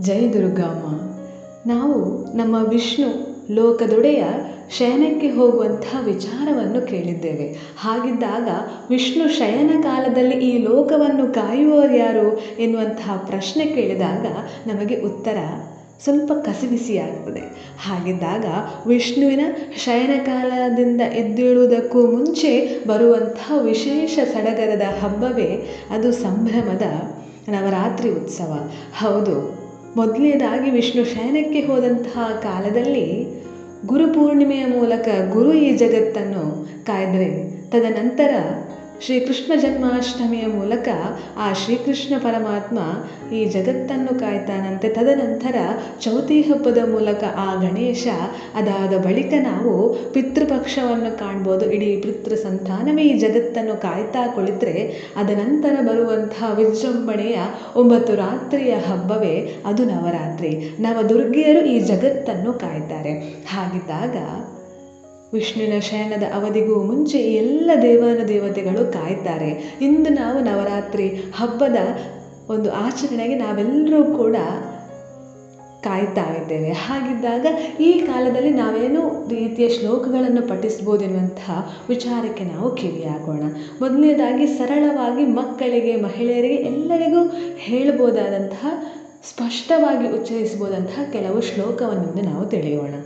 ಜೈ ದುರ್ಗಮ್ಮ. ನಾವು ನಮ್ಮ ವಿಷ್ಣು ಲೋಕದೊಡೆಯ ಶಯನಕ್ಕೆ ಹೋಗುವಂತಹ ವಿಚಾರವನ್ನು ಕೇಳಿದ್ದೇವೆ. ಹಾಗಿದ್ದಾಗ ವಿಷ್ಣು ಶಯನ ಕಾಲದಲ್ಲಿ ಈ ಲೋಕವನ್ನು ಕಾಯುವವರು ಯಾರು ಎನ್ನುವಂತಹ ಪ್ರಶ್ನೆ ಕೇಳಿದಾಗ ನಮಗೆ ಉತ್ತರ ಸ್ವಲ್ಪ ಕಸಿವಿಸಿಯಾಗ್ತದೆ. ಹಾಗಿದ್ದಾಗ ವಿಷ್ಣುವಿನ ಶಯನ ಕಾಲದಿಂದ ಎದ್ದೇಳುವುದಕ್ಕೂ ಮುಂಚೆ ಬರುವಂತಹ ವಿಶೇಷ ಸಡಗರದ ಹಬ್ಬವೇ ಅದು ಸಂಭ್ರಮದ ನವರಾತ್ರಿ ಉತ್ಸವ. ಹೌದು ಮೊದಲನೇದಾಗಿ ವಿಷ್ಣು ಶಯನಕ್ಕೆ ಹೋದಂತಹ ಕಾಲದಲ್ಲಿ ಗುರುಪೂರ್ಣಿಮೆಯ ಮೂಲಕ ಗುರು ಈ ಜಗತ್ತನ್ನು ಕಾಯ್ದರೆ ತದನಂತರ ಶ್ರೀಕೃಷ್ಣ ಜನ್ಮಾಷ್ಟಮಿಯ ಮೂಲಕ ಆ ಶ್ರೀಕೃಷ್ಣ ಪರಮಾತ್ಮ ಈ ಜಗತ್ತನ್ನು ಕಾಯ್ತಾನಂತೆ. ತದನಂತರ ಚೌತಿ ಹಬ್ಬದ ಮೂಲಕ ಆ ಗಣೇಶ, ಅದಾದ ಬಳಿಕ ನಾವು ಪಿತೃಪಕ್ಷವನ್ನು ಕಾಣ್ಬೋದು. ಇಡೀ ಪಿತೃ ಸಂತಾನವೇ ಈ ಜಗತ್ತನ್ನು ಕಾಯ್ತಾ ಕುಳಿತರೆ, ಅದನಂತರ ಬರುವಂತಹ ವಿಜೃಂಭಣೆಯ ಒಂಬತ್ತು ರಾತ್ರಿಯ ಹಬ್ಬವೇ ಅದು ನವರಾತ್ರಿ. ನವದುರ್ಗಿಯರು ಈ ಜಗತ್ತನ್ನು ಕಾಯ್ತಾರೆ. ಹಾಗಿದ್ದಾಗ ವಿಷ್ಣುವಿನ ಶಯನದ ಅವಧಿಗೂ ಮುಂಚೆ ಎಲ್ಲ ದೇವಾನು ದೇವತೆಗಳು ಕಾಯ್ತಾರೆ. ಇಂದು ನಾವು ನವರಾತ್ರಿ ಹಬ್ಬದ ಒಂದು ಆಚರಣೆಗೆ ನಾವೆಲ್ಲರೂ ಕೂಡ ಕಾಯ್ತಾ ಇದ್ದೇವೆ. ಹಾಗಿದ್ದಾಗ ಈ ಕಾಲದಲ್ಲಿ ನಾವೇನು ರೀತಿಯ ಶ್ಲೋಕಗಳನ್ನು ಪಠಿಸ್ಬೋದು ಎನ್ನುವಂತಹ ವಿಚಾರಕ್ಕೆ ನಾವು ಕಿವಿಯಾಗೋಣ. ಮೊದಲನೇದಾಗಿ ಸರಳವಾಗಿ ಮಕ್ಕಳಿಗೆ, ಮಹಿಳೆಯರಿಗೆ ಎಲ್ಲರಿಗೂ ಹೇಳ್ಬೋದಾದಂತಹ, ಸ್ಪಷ್ಟವಾಗಿ ಉಚ್ಚರಿಸ್ಬೋದಂತಹ ಕೆಲವು ಶ್ಲೋಕವನ್ನು ನಾವು ತಿಳಿಯೋಣ.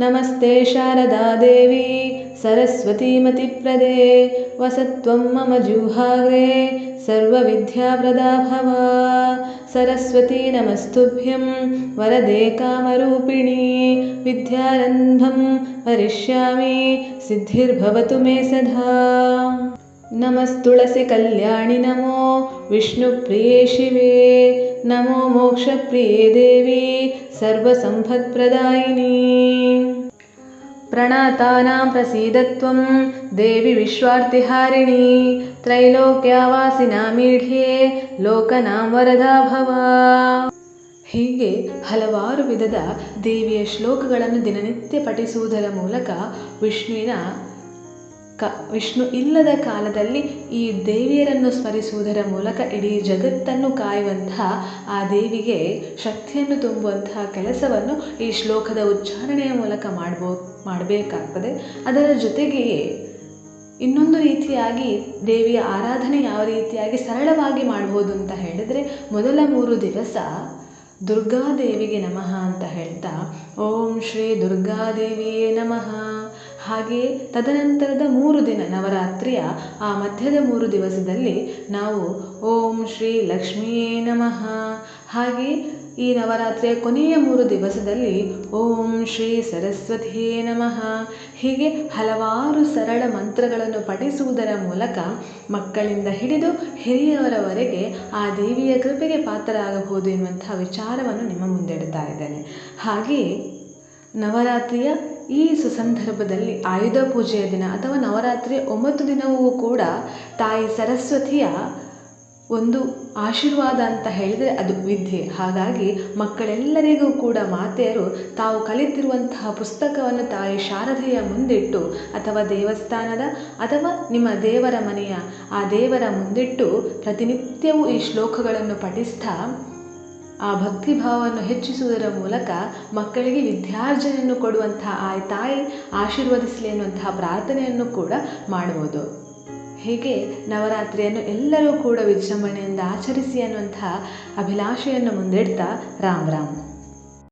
नमस्ते शारदा देवी सरस्वतीमतिप्रदे वसत्वं मम जुहाग्रे सर्वविद्याप्रदा भव सरस्वती नमस्तुभ्यं वरदे कामरूपिणी विद्यारम्भं वरिष्यामि सिद्धिर्भवतु मे सदा नमस्तुळसि कल्याणि नमो विष्णुप्रिये शिवे नमो मोक्षप्रिये देवी सर्वसम्पत्प्रदायिनी प्रणतानां प्रसीदत्वं देवि विश्वार्तिहारिणी ತ್ರೈಲೋಕ್ಯವಾಸಿನಾಮೀಢ್ಯೆ ಲೋಕನಾಂ ವರದಾ ಭವ ಹೀಗೆ ಹಲವಾರು ವಿಧದ ದೇವಿಯ ಶ್ಲೋಕಗಳನ್ನು ದಿನನಿತ್ಯ ಪಠಿಸುವುದರ ಮೂಲಕ ವಿಷ್ಣುವಿನ ಕ, ವಿಷ್ಣು ಇಲ್ಲದ ಕಾಲದಲ್ಲಿ ಈ ದೇವಿಯರನ್ನು ಸ್ಮರಿಸುವುದರ ಮೂಲಕ ಇಡೀ ಜಗತ್ತನ್ನು ಕಾಯುವಂತಹ ಆ ದೇವಿಗೆ ಶಕ್ತಿಯನ್ನು ತುಂಬುವಂತಹ ಕೆಲಸವನ್ನು ಈ ಶ್ಲೋಕದ ಉಚ್ಚಾರಣೆಯ ಮೂಲಕ ಮಾಡ್ಬೋ, ಮಾಡಬೇಕಾಗ್ತದೆ. ಅದರ ಜೊತೆಗೆಯೇ ಇನ್ನೊಂದು ರೀತಿಯಾಗಿ ದೇವಿಯ ಆರಾಧನೆ ಯಾವ ರೀತಿಯಾಗಿ ಸರಳವಾಗಿ ಮಾಡ್ಬೋದು ಅಂತ ಹೇಳಿದರೆ ಮೊದಲ ಮೂರು ದಿವಸ ದುರ್ಗಾದೇವಿಗೆ ನಮಃ ಅಂತ ಹೇಳ್ತಾ, ಓಂ ಶ್ರೀ ದುರ್ಗಾದೇವಿಯೇ ನಮಃ. ಹಾಗೆಯೇ ತದನಂತರದ ಮೂರು ದಿನ ನವರಾತ್ರಿಯ ಆ ಮಧ್ಯದ ಮೂರು ದಿವಸದಲ್ಲಿ ನಾವು ಓಂ ಶ್ರೀ ಲಕ್ಷ್ಮಿಯೇ ನಮಃ. ಹಾಗೆ ಈ ನವರಾತ್ರಿಯ ಕೊನೆಯ ಮೂರು ದಿವಸದಲ್ಲಿ ಓಂ ಶ್ರೀ ಸರಸ್ವತಿಯೇ ನಮಃ. ಹೀಗೆ ಹಲವಾರು ಸರಳ ಮಂತ್ರಗಳನ್ನು ಪಠಿಸುವುದರ ಮೂಲಕ ಮಕ್ಕಳಿಂದ ಹಿಡಿದು ಹಿರಿಯವರವರೆಗೆ ಆ ದೇವಿಯ ಕೃಪೆಗೆ ಪಾತ್ರರಾಗಬಹುದು ಎನ್ನುವಂತಹ ವಿಚಾರವನ್ನು ನಿಮ್ಮ ಮುಂದೆ ಇಡ್ತಾ ಇದ್ದೇನೆ. ಹಾಗೆಯೇ ನವರಾತ್ರಿಯ ಈ ಸುಸಂದರ್ಭದಲ್ಲಿ ಆಯುಧ ಪೂಜೆಯ ದಿನ ಅಥವಾ ನವರಾತ್ರಿಯ ಒಂಬತ್ತು ದಿನವೂ ಕೂಡ ತಾಯಿ ಸರಸ್ವತಿಯ ಒಂದು ಆಶೀರ್ವಾದ ಅಂತ ಹೇಳಿದರೆ ಅದು ವಿದ್ಯೆ. ಹಾಗಾಗಿ ಮಕ್ಕಳೆಲ್ಲರಿಗೂ ಕೂಡ ಮಾತೆಯರು ತಾವು ಕಲಿತಿರುವಂತಹ ಪುಸ್ತಕವನ್ನು ತಾಯಿ ಶಾರದೆಯ ಮುಂದಿಟ್ಟು ಅಥವಾ ದೇವಸ್ಥಾನದ ಅಥವಾ ನಿಮ್ಮ ದೇವರ ಮನೆಯ ಆ ದೇವರ ಮುಂದಿಟ್ಟು ಪ್ರತಿನಿತ್ಯವೂ ಈ ಶ್ಲೋಕಗಳನ್ನು ಪಠಿಸ್ತಾ ಆ ಭಕ್ತಿ ಭಾವವನ್ನು ಹೆಚ್ಚಿಸುವುದರ ಮೂಲಕ ಮಕ್ಕಳಿಗೆ ವಿದ್ಯಾರ್ಜನೆಯನ್ನು ಕೊಡುವಂತಹ ಆ ತಾಯಿ ಆಶೀರ್ವದಿಸಲಿ ಎನ್ನುವಂತಹ ಪ್ರಾರ್ಥನೆಯನ್ನು ಕೂಡ ಮಾಡ್ಬೋದು ಹೀಗೆ ನವರಾತ್ರಿಯನ್ನು ಎಲ್ಲರೂ ಕೂಡ ವಿಜೃಂಭಣೆಯಿಂದ ಆಚರಿಸಿ ಅನ್ನುವಂತಹ ಅಭಿಲಾಷೆಯನ್ನು ಮುಂದಿಡ್ತಾ ರಾಮ್ ರಾಮ್.